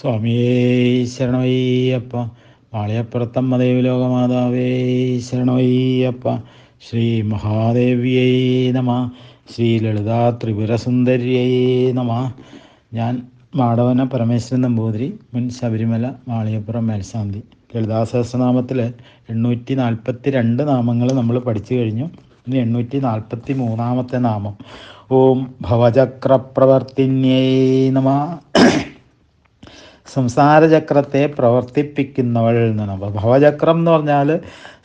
സ്വാമിയേ ശരണമയ്യപ്പ വാളിയപ്പുറത്തമ്മ ദേവലോകമാതാവേ ശരണമയ്യപ്പ ശ്രീ മഹാദേവ്യൈ നമ. ശ്രീ ലളിതാ ത്രിപുരസുന്ദര്യൈ നമ. ഞാൻ മാടവന പരമേശ്വരൻ നമ്പൂതിരി മുൻ ശബരിമല വാളിയപ്പുറം മേൽശാന്തി. ലളിതാ സഹസ്രനാമത്തിൽ എണ്ണൂറ്റി നാൽപ്പത്തി രണ്ട് നാമങ്ങൾ നമ്മൾ പഠിച്ചു കഴിഞ്ഞു. ഇനി എണ്ണൂറ്റി നാൽപ്പത്തി മൂന്നാമത്തെ നാമം. ഓം ഭവചക്രപ്രവർത്തിന്യൈ നമ. സംസാരചക്രത്തെ പ്രവർത്തിപ്പിക്കുന്നവൾ എന്നാണ്. അപ്പോൾ ഭവചക്രം എന്ന് പറഞ്ഞാൽ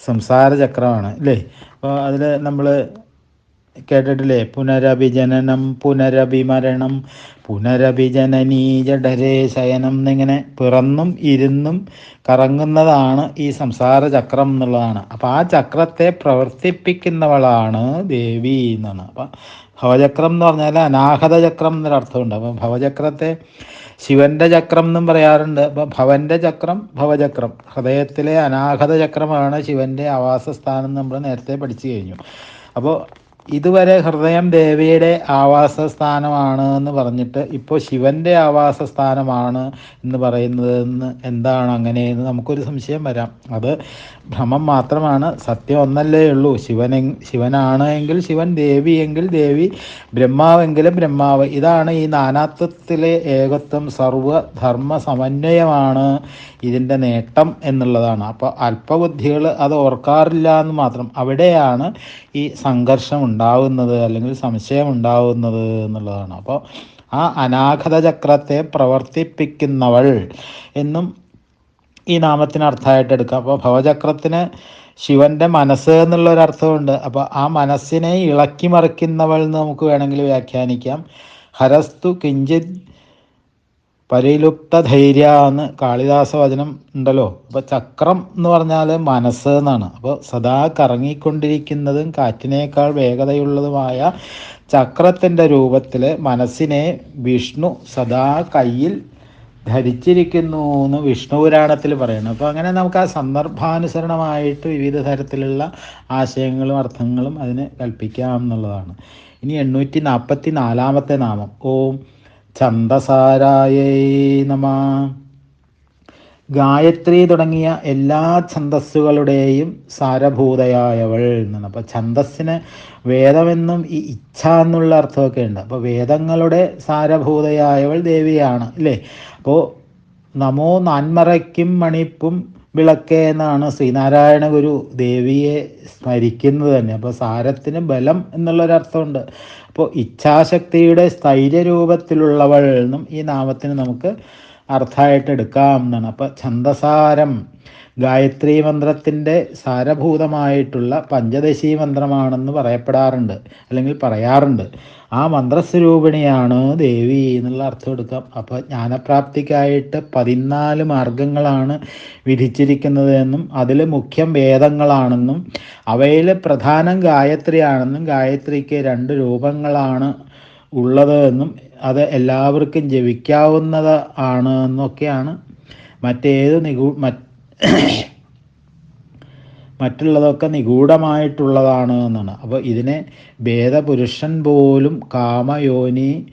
സംസാരചക്രമാണ് അല്ലേ? അപ്പോൾ അതിൽ നമ്മൾ കേട്ടിട്ടില്ലേ? പുനരഭിജനനം പുനരഭിമരണം പുനരഭിജനനീ ജഡരേ ശയനം എന്നിങ്ങനെ പിറന്നും ഇരുന്നും കറങ്ങുന്നതാണ് ഈ സംസാര ചക്രം എന്നുള്ളതാണ്. അപ്പോൾ ആ ചക്രത്തെ പ്രവർത്തിപ്പിക്കുന്നവളാണ് ദേവി എന്നാണ്. അപ്പം ഭവചക്രം എന്ന് പറഞ്ഞാൽ അനാഹത ചക്രം എന്നൊരു അർത്ഥമുണ്ട്. അപ്പം ഭവചക്രത്തെ ശിവന്റെ ചക്രം എന്നും പറയാറുണ്ട്. അപ്പം ഭവന്റെ ചക്രം ഭവചക്രം. ഹൃദയത്തിലെ അനാഹത ചക്രമാണ് ശിവന്റെ ആവാസസ്ഥാനം നമ്മൾ നേരത്തെ പഠിച്ചു കഴിഞ്ഞു. അപ്പോൾ ഇതുവരെ ഹൃദയം ദേവിയുടെ ആവാസ സ്ഥാനമാണ് എന്ന് പറഞ്ഞിട്ട് ഇപ്പോൾ ശിവന്റെ ആവാസ സ്ഥാനമാണ് എന്ന് പറയുന്നതെന്ന് എന്താണ് അങ്ങനെയെന്ന് നമുക്കൊരു സംശയം വരാം. അത് ഭ്രമം മാത്രമാണ് സത്യം ഒന്നല്ലേ ഉള്ളൂ. ശിവനെ ശിവനാണ് എങ്കിൽ ശിവൻ ദേവി എങ്കിൽ ദേവി ബ്രഹ്മാവെങ്കിലും ബ്രഹ്മാവ്. ഇതാണ് ഈ നാനാത്വത്തിലെ ഏകത്വം സർവധർമ്മ സമന്വയമാണ് ഇതിന്റെ നേട്ടം എന്നുള്ളതാണ്. അപ്പോൾ അല്പബുദ്ധികൾ അത് ഓർക്കാറില്ല എന്ന് മാത്രം. അവിടെയാണ് ഈ സംഘർഷം ഉണ്ടാവുന്നത് അല്ലെങ്കിൽ സംശയം ഉണ്ടാവുന്നത് എന്നുള്ളതാണ്. അപ്പോൾ ആ അനാഗത ചക്രത്തെ പ്രവർത്തിപ്പിക്കുന്നവൾ എന്നും ഈ നാമത്തിന് അർത്ഥമായിട്ട് എടുക്കാം. അപ്പോൾ ഭവചക്രത്തിന് ശിവന്റെ മനസ്സ് എന്നുള്ള ഒരു അർത്ഥമുണ്ട്. അപ്പോൾ ആ മനസ്സിനെ ഇളക്കി മറിക്കുന്നവൾ എന്ന് നമുക്ക് വേണമെങ്കിൽ വ്യാഖ്യാനിക്കാം. ഹരസ്തു കിഞ്ചിത് പരിലുപ്ത ധൈര്യ എന്ന് കാളിദാസ വചനം ഉണ്ടല്ലോ. അപ്പോൾ ചക്രം എന്ന് പറഞ്ഞാൽ മനസ്സ് എന്നാണ്. അപ്പോൾ സദാ കറങ്ങിക്കൊണ്ടിരിക്കുന്നതും കാറ്റിനേക്കാൾ വേഗതയുള്ളതുമായ ചക്രത്തിന്റെ രൂപത്തിൽ മനസ്സിനെ വിഷ്ണു സദാ കയ്യിൽ ധരിച്ചിരിക്കുന്നു എന്ന് വിഷ്ണു പുരാണത്തിൽ പറയുന്നു അപ്പോൾ അങ്ങനെ നമുക്ക് ആ സന്ദർഭാനുസരണമായിട്ട് വിവിധ തരത്തിലുള്ള ആശയങ്ങളും അർത്ഥങ്ങളും അതിന് കൽപ്പിക്കാം എന്നുള്ളതാണ്. ഇനി എണ്ണൂറ്റി നാൽപ്പത്തി നാലാമത്തെ നാമം. ഓം ഛന്ദസാരായേ നമ. ഗായത്രി തുടങ്ങിയ എല്ലാ ഛന്ദസ്സുകളുടെയും സാരഭൂതയായവൾ എന്നാണ്. അപ്പോൾ ഛന്ദസ്സിന് വേദമെന്നും ഈ ഇച്ഛ എന്നുള്ള അർത്ഥമൊക്കെ ഉണ്ട്. അപ്പോൾ വേദങ്ങളുടെ സാരഭൂതയായവൾ ദേവിയാണ് അല്ലേ? അപ്പോൾ നമോ നാന്മറയ്ക്കും മണിപ്പും വിളക്കേ എന്നാണ് ശ്രീനാരായണ ഗുരു ദേവിയെ സ്മരിക്കുന്നത് തന്നെ. അപ്പോൾ സാരത്തിന് ബലം എന്നുള്ളൊരർത്ഥമുണ്ട്. അപ്പോൾ ഇച്ഛാശക്തിയുടെ സ്ഥൈര്യരൂപത്തിലുള്ളവൾ എന്നും ഈ നാമത്തിന് നമുക്ക് അർത്ഥമായിട്ട് എടുക്കാം എന്നാണ്. അപ്പോൾ ഛന്ദസാരം ഗായത്രി മന്ത്രത്തിന്റെ സാരഭൂതമായിട്ടുള്ള പഞ്ചദശി മന്ത്രമാണെന്ന് പറയപ്പെടാറുണ്ട് അല്ലെങ്കിൽ പറയാറുണ്ട്. ആ മന്ത്രസ്വരൂപിണിയാണ് ദേവി എന്നുള്ള അർത്ഥം എടുക്കാം. അപ്പോൾ ജ്ഞാനപ്രാപ്തിക്കായിട്ട് പതിനാല് മാർഗങ്ങളാണ് വിധിച്ചിരിക്കുന്നത് എന്നും അതിൽ മുഖ്യം വേദങ്ങളാണെന്നും അവയിൽ പ്രധാനം ഗായത്രിയാണെന്നും ഗായത്രിക്ക് രണ്ട് രൂപങ്ങളാണ് ഉള്ളത് എന്നും അത് എല്ലാവർക്കും ജപിക്കാവുന്നത് ആണ് എന്നൊക്കെയാണ് മറ്റേത് നിഗൂ മറ്റ് മറ്റുള്ളതൊക്കെ നിഗൂഢമായിട്ടുള്ളതാണ് എന്നാണ്. അപ്പോൾ ഇതിനെ ഭേദപുരുഷൻ പോലും കാമയോനി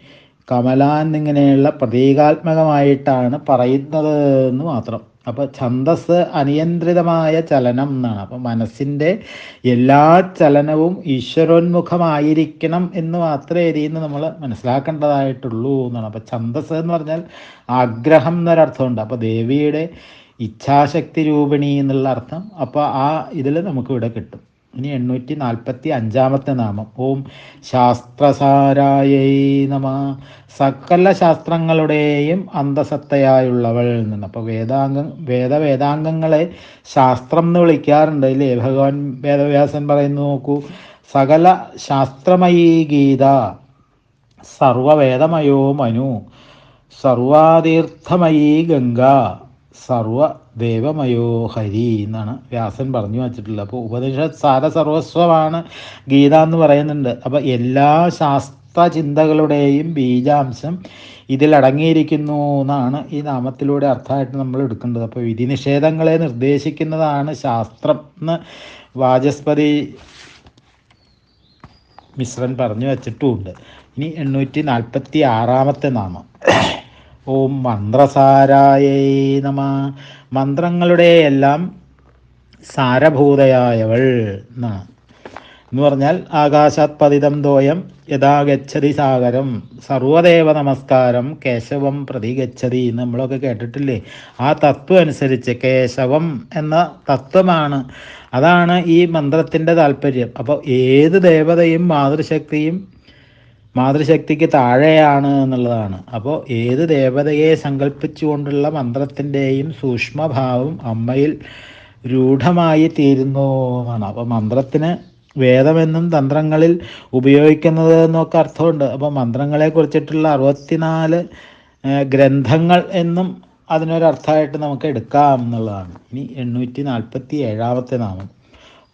കമലാൻ എന്നിങ്ങനെയുള്ള പ്രതീകാത്മകമായിട്ടാണ് പറയുന്നത് എന്ന് മാത്രം. അപ്പോൾ ഛന്ദസ് അനിയന്ത്രിതമായ ചലനം എന്നാണ്. അപ്പോൾ മനസ്സിന്റെ എല്ലാ ചലനവും ഈശ്വരോന്മുഖമായിരിക്കണം എന്ന് മാത്രമേ ഇതിൽ നമ്മൾ മനസ്സിലാക്കേണ്ടതായിട്ടുള്ളൂ എന്നാണ്. അപ്പോൾ ഛന്ദസ് എന്ന് പറഞ്ഞാൽ ആഗ്രഹം എന്നൊരർത്ഥമുണ്ട്. അപ്പോൾ ദേവിയുടെ ഇച്ഛാശക്തി രൂപിണി എന്നുള്ള അർത്ഥം. അപ്പോൾ ആ ഇതിൽ നമുക്ക് ഇവിടെ കിട്ടും. ഇനി എണ്ണൂറ്റി നാൽപ്പത്തി അഞ്ചാമത്തെ നാമം. ഓം ശാസ്ത്രസാരായൈ നമ. സകല ശാസ്ത്രങ്ങളുടെയും അന്തസത്തയായുള്ളവൾ നിന്ന് അപ്പോൾ വേദ വേദാംഗങ്ങളെ ശാസ്ത്രം എന്ന് വിളിക്കാറുണ്ട്. ഇല്ലേ? ഭഗവാൻ വേദവ്യാസൻ പറയുന്നു നോക്കൂ. സകല ശാസ്ത്രമയീ ഗീത. സർവവേദമയോ മനു. സർവാതീർത്ഥമയീ ഗംഗ. സർവ ദേവമയോ ഹരി എന്നാണ് വ്യാസൻ പറഞ്ഞു വച്ചിട്ടുള്ളത്. അപ്പോൾ ഉപനിഷത്ത് സാര സർവസ്വമാണ് ഗീത എന്ന് പറയുന്നുണ്ട്. അപ്പോൾ എല്ലാ ശാസ്ത്ര ചിന്തകളുടെയും ബീജാംശം ഇതിലടങ്ങിയിരിക്കുന്നു എന്നാണ് ഈ നാമത്തിലൂടെ അർത്ഥമായിട്ട് നമ്മൾ എടുക്കേണ്ടത്. അപ്പോൾ വിധി നിഷേധങ്ങളെ നിർദ്ദേശിക്കുന്നതാണ് ശാസ്ത്രം എന്ന് വാചസ്പതി മിശ്രൻ പറഞ്ഞു വച്ചിട്ടുമുണ്ട്. ഇനി എണ്ണൂറ്റി നാൽപ്പത്തി ആറാമത്തെ നാമം. ഓം മന്ത്രസാരായേ നമ. മന്ത്രങ്ങളുടെ എല്ലാം സാരഭൂതയായവൾ എന്ന് പറഞ്ഞാൽ ആകാശാത് പതിതം ദോയം യഥാ ഗച്ഛതി സാഗരം. സർവദേവ നമസ്കാരം കേശവം പ്രതി ഗച്ഛതി നമ്മളൊക്കെ കേട്ടിട്ടില്ലേ? ആ തത്വം അനുസരിച്ച് കേശവം എന്ന തത്വമാണ്. അതാണ് ഈ മന്ത്രത്തിന്റെ താല്പര്യം. അപ്പോൾ ഏത് ദേവതയും മാതൃശക്തിയും മാതൃശക്തിക്ക് താഴെയാണ് എന്നുള്ളതാണ്. അപ്പോൾ ഏത് ദേവതയെ സങ്കല്പിച്ചുകൊണ്ടുള്ള മന്ത്രത്തിന്റെയും സൂക്ഷ്മഭാവം അമ്മയിൽ രൂഢമായി തീരുന്നു എന്നാണ്. അപ്പോൾ മന്ത്രത്തിന് വേദമെന്നും തന്ത്രങ്ങളിൽ ഉപയോഗിക്കുന്നത് എന്നൊക്കെ അർത്ഥമുണ്ട്. അപ്പോൾ മന്ത്രങ്ങളെ കുറിച്ചിട്ടുള്ള അറുപത്തിനാല് ഗ്രന്ഥങ്ങൾ എന്നും അതിനൊരർത്ഥമായിട്ട് നമുക്ക് എടുക്കാം എന്നുള്ളതാണ്. ഇനി എണ്ണൂറ്റി നാൽപ്പത്തി ഏഴാമത്തെ നാമം.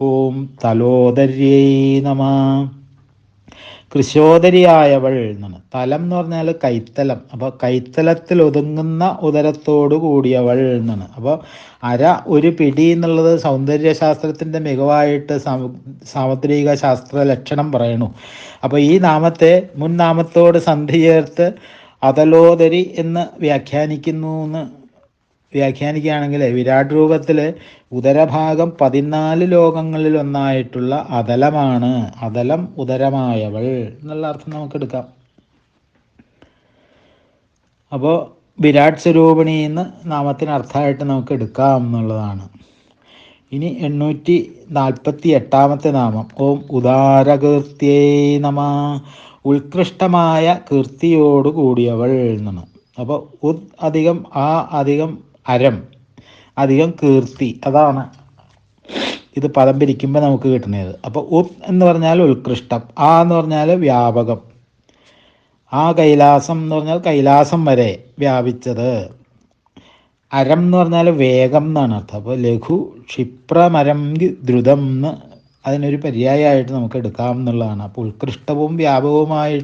ഓം തലോദര്യേ നമ. കൃശോദരിയായവൾ എന്നാണ് തലം എന്ന് പറഞ്ഞാൽ കൈത്തലം. അപ്പോൾ കൈത്തലത്തിൽ ഒതുങ്ങുന്ന ഉദരത്തോടു കൂടിയവൾ എന്നാണ് അപ്പോൾ അര ഒരു പിടി എന്നുള്ളത് സൗന്ദര്യശാസ്ത്രത്തിന്റെ മികവായിട്ട് സാമുദ്രിക ശാസ്ത്ര ലക്ഷണം പറയണു. അപ്പോൾ ഈ നാമത്തെ മുൻ നാമത്തോട് സന്ധി ചേർത്ത് അതലോദരി എന്ന് വ്യാഖ്യാനിക്കുന്നു എന്ന് വ്യാഖ്യാനിക്കുകയാണെങ്കിൽ വിരാട് രൂപത്തിൽ ഉദരഭാഗം പതിനാല് ലോകങ്ങളിൽ ഒന്നായിട്ടുള്ള അതലമാണ്. അതലം ഉദരമായവൾ എന്നുള്ള അർത്ഥം നമുക്ക് എടുക്കാം. അപ്പോൾ വിരാട് സ്വരൂപിണി എന്ന് നാമത്തിന് അർത്ഥമായിട്ട് നമുക്ക് എടുക്കാം എന്നുള്ളതാണ്. ഇനി എണ്ണൂറ്റി നാൽപ്പത്തി എട്ടാമത്തെ നാമം. ഓം ഉദാരകീർത്തിയേ നമ. ഉത്കൃഷ്ടമായ കീർത്തിയോട് കൂടിയവൾ എന്നാണ്. അപ്പോൾ ഉദ് അധികം ആ അധികം അരം. അധികം കീർത്തി. അതാണ് ഇത് പദം പിരിക്കുമ്പോൾ നമുക്ക് കിട്ടുന്നത്. അപ്പോൾ ഉത് എന്ന് പറഞ്ഞാൽ ഉത്കൃഷ്ടം. ആ എന്ന് പറഞ്ഞാൽ വ്യാപകം. ആ കൈലാസം എന്ന് പറഞ്ഞാൽ കൈലാസം വരെ വ്യാപിച്ചത്. അരം എന്ന് പറഞ്ഞാൽ വേഗം എന്നാണ് അർത്ഥം. അപ്പോൾ ലഘു ക്ഷിപ്രമരം ദ്രുതം എന്ന് അതിനൊരു പര്യായമായിട്ട് നമുക്ക് എടുക്കാം എന്നുള്ളതാണ്. അപ്പോൾ ഉത്കൃഷ്ടവും വ്യാപകവുമായി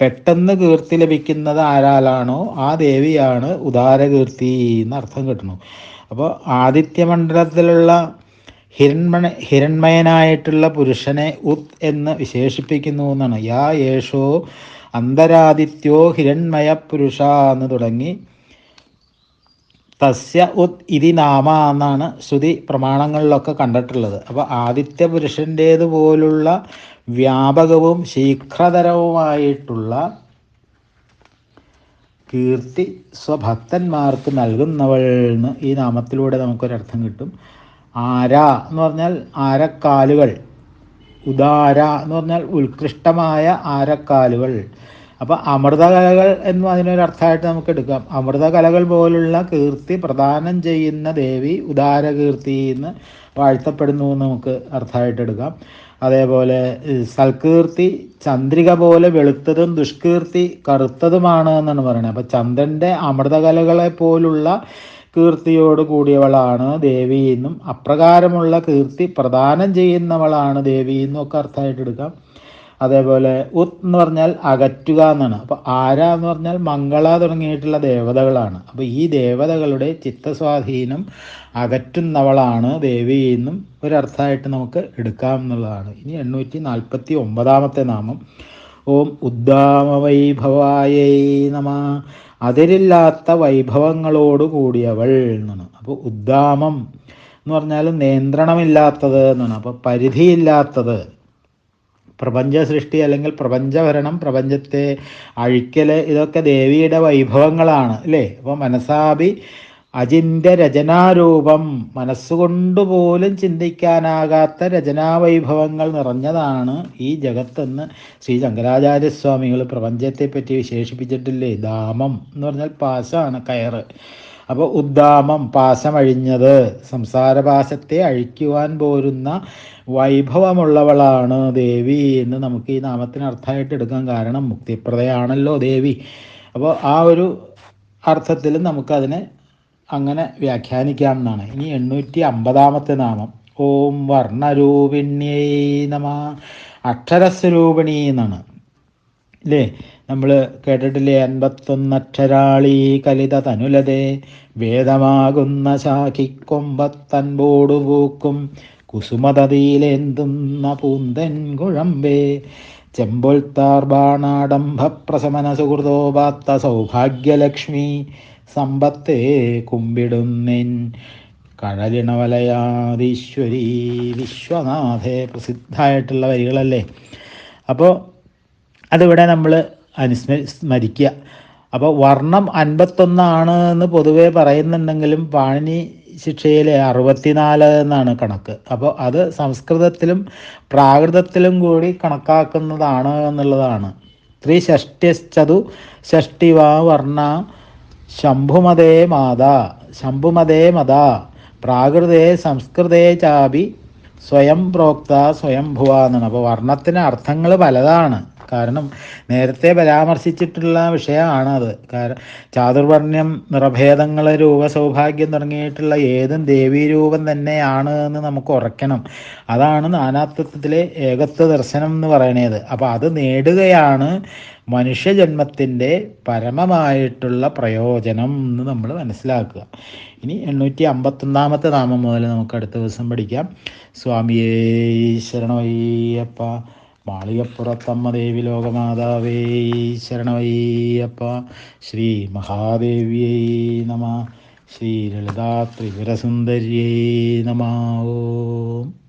പെട്ടെന്ന് കീർത്തി ലഭിക്കുന്നത് ആരാലാണോ? ആ ദേവിയാണ് ഉദാരകീർത്തി എന്ന് അർത്ഥം കിട്ടുന്നു അപ്പോൾ ആദിത്യമണ്ഡലത്തിലുള്ള ഹിരൺമണ ഹിരൺമയനായിട്ടുള്ള പുരുഷനെ ഉത് എന്ന് വിശേഷിപ്പിക്കുന്നു എന്നാണ്. യാ യേശോ അന്തരാദിത്യോ ഹിരൺമയ പുരുഷ എന്ന് തുടങ്ങി തസ്യ ഉത് ഇതി നാമ എന്നാണ് ശ്രുതി പ്രമാണങ്ങളിലൊക്കെ കണ്ടിട്ടുള്ളത്. അപ്പോൾ ആദിത്യ പുരുഷന്റേതുപോലുള്ള വ്യാപകവും ശീഘ്രതരവുമായിട്ടുള്ള കീർത്തി സ്വഭക്തന്മാർക്ക് നൽകുന്നവൾ എന്ന് ഈ നാമത്തിലൂടെ നമുക്കൊരർത്ഥം കിട്ടും. ആര എന്ന് പറഞ്ഞാൽ ആരക്കാലുകൾ. ഉദാര എന്ന് പറഞ്ഞാൽ ഉത്കൃഷ്ടമായ ആരക്കാലുകൾ. അപ്പോൾ അമൃതകലകൾ എന്ന് അതിനൊരർത്ഥമായിട്ട് നമുക്ക് എടുക്കാം അമൃത കലകൾ പോലുള്ള കീർത്തി പ്രദാനം ചെയ്യുന്ന ദേവി ഉദാരകീർത്തി എന്ന് വാഴ്ത്തപ്പെടുന്നു എന്ന് നമുക്ക് അർത്ഥമായിട്ട് എടുക്കാം. അതേപോലെ സൽകീർത്തി ചന്ദ്രിക പോലെ വെളുത്തതും ദുഷ്കീർത്തി കറുത്തതുമാണ് എന്നാണ് പറയുന്നത്. അപ്പോൾ ചന്ദ്രന്റെ അമൃതകലകളെ പോലുള്ള കീർത്തിയോട് കൂടിയവളാണ് ദേവി എന്നും അപ്രകാരമുള്ള കീർത്തി പ്രദാനം ചെയ്യുന്നവളാണ് ദേവി എന്നും ഒക്കെ അർത്ഥമായിട്ട് എടുക്കാം. അതേപോലെ ഉത് എന്ന് പറഞ്ഞാൽ അകറ്റുക എന്നാണ്. അപ്പോൾ ആര എന്ന് പറഞ്ഞാൽ മംഗള തുടങ്ങിയിട്ടുള്ള ദേവതകളാണ്. അപ്പോൾ ഈ ദേവതകളുടെ ചിത്തസ്വാധീനം അകറ്റുന്നവളാണ് ദേവി എന്നും ഒരർത്ഥമായിട്ട് നമുക്ക് എടുക്കാം എന്നുള്ളതാണ്. ഇനി എണ്ണൂറ്റി നാൽപ്പത്തി ഒമ്പതാമത്തെ നാമം. ഓം ഉദ്ദാമവൈഭവായൈ നമ. അതിരില്ലാത്ത വൈഭവങ്ങളോട് കൂടിയവൾ എന്നാണ്. അപ്പോൾ ഉദ്ദാമം എന്ന് പറഞ്ഞാൽ നിയന്ത്രണമില്ലാത്തത് എന്നാണ്. അപ്പോൾ പരിധിയില്ലാത്തത്. പ്രപഞ്ച സൃഷ്ടി അല്ലെങ്കിൽ പ്രപഞ്ചഭരണം പ്രപഞ്ചത്തെ അഴിക്കൽ ഇതൊക്കെ ദേവിയുടെ വൈഭവങ്ങളാണ് അല്ലേ? അപ്പോൾ മനസാഭി അജിന്റെ രചനാരൂപം മനസ്സുകൊണ്ട് പോലും ചിന്തിക്കാനാകാത്ത രചനാവൈഭവങ്ങൾ നിറഞ്ഞതാണ് ഈ ജഗത്തെന്ന് ശ്രീ ശങ്കരാചാര്യസ്വാമികൾ പ്രപഞ്ചത്തെപ്പറ്റി വിശേഷിപ്പിച്ചിട്ടില്ലേ? ദാമം എന്ന് പറഞ്ഞാൽ പാശമാണ് കയറ്. അപ്പോൾ ഉദ്ദാമം പാശമഴിഞ്ഞത് സംസാരപാശത്തെ അഴിക്കുവാൻ പോരുന്ന വൈഭവമുള്ളവളാണ് ദേവി എന്ന് നമുക്ക് ഈ നാമത്തിന് അർത്ഥമായിട്ട് എടുക്കാൻ കാരണം മുക്തിപ്രദയാണല്ലോ ദേവി. അപ്പോൾ ആ ഒരു അർത്ഥത്തിൽ നമുക്കതിനെ അങ്ങനെ വ്യാഖ്യാനിക്കാം എന്നാണ്. ഇനി എണ്ണൂറ്റി അമ്പതാമത്തെ നാമം. ഓം വർണരൂപിണ്യേ നമ. അക്ഷരസ്വരൂപിണി എന്നാണ്. അല്ലേ നമ്മൾ കേട്ടിട്ടില്ലേ അൻപത്തൊന്നക്ഷരാളി കലിത തനുലതേ വേദമാകുന്ന ശാഖിക്കൊമ്പത്തൻപോടു പൂക്കും കുസുമതതിയിലെന്തുന്ന പൂന്തൻ കുഴമ്പേ. ചെമ്പൊൽത്താർബാണാഡംഭ പ്രശമന സുഹൃതോപാത്ത സൗഭാഗ്യലക്ഷ്മി സമ്പത്തെ കുമ്പിടുന്നിൻ കഴലിണവലയാദീശ്വരീ വിശ്വനാഥേ. പ്രസിദ്ധമായിട്ടുള്ള വരികളല്ലേ? അപ്പോൾ അതിവിടെ നമ്മൾ അനുസ്മ സ്മരിക്കുക അപ്പോൾ വർണം അൻപത്തൊന്നാണ് എന്ന് പൊതുവേ പറയുന്നുണ്ടെങ്കിലും പാണിനി ശിക്ഷയിലെ അറുപത്തിനാല് എന്നാണ് കണക്ക്. അപ്പോൾ അത് സംസ്കൃതത്തിലും പ്രാകൃതത്തിലും കൂടി കണക്കാക്കുന്നതാണ് എന്നുള്ളതാണ്. ത്രിഷഷ്ടിശ്ചതു ഷഷ്ടി വാ വർണ ശംഭുമതേ മാതാ ശംഭുമതേ മതാ പ്രാകൃതേ സംസ്കൃതേ ചാപി സ്വയം പ്രോക്ത സ്വയം ഭുവ എന്നാണ്. അപ്പോൾ വർണത്തിന് അർത്ഥങ്ങൾ പലതാണ്. കാരണം നേരത്തെ പരാമർശിച്ചിട്ടുള്ള വിഷയമാണ് അത് കാരണം ചാതുർവർണ്യം നിറഭേദങ്ങൾ രൂപ സൗഭാഗ്യം തുടങ്ങിയിട്ടുള്ള ഏതും ദേവീരൂപം തന്നെയാണ് എന്ന് നമുക്ക് ഉറക്കണം. അതാണ് നാനാത്വത്തിലെ ഏകത്വ ദർശനം എന്ന് പറയണത്. അപ്പോൾ അത് നേടുകയാണ് മനുഷ്യജന്മത്തിന്റെ പരമമായിട്ടുള്ള പ്രയോജനം എന്ന് നമ്മൾ മനസ്സിലാക്കുക. ഇനി എണ്ണൂറ്റി അമ്പത്തൊന്നാമത്തെ നാമം മുതൽ നമുക്ക് അടുത്ത ദിവസം പഠിക്കാം. സ്വാമിയേ ശരണമയ്യപ്പ മാളികപ്പുറത്തമ്മ ദേവി ലോകമാതാവേ ശരണവയ്യപ്പ ശ്രീ മഹാദേവിയൈ നമ. ശ്രീ ലളിതാ ത്രിപുരസുന്ദര്യൈ നമ. ഓം.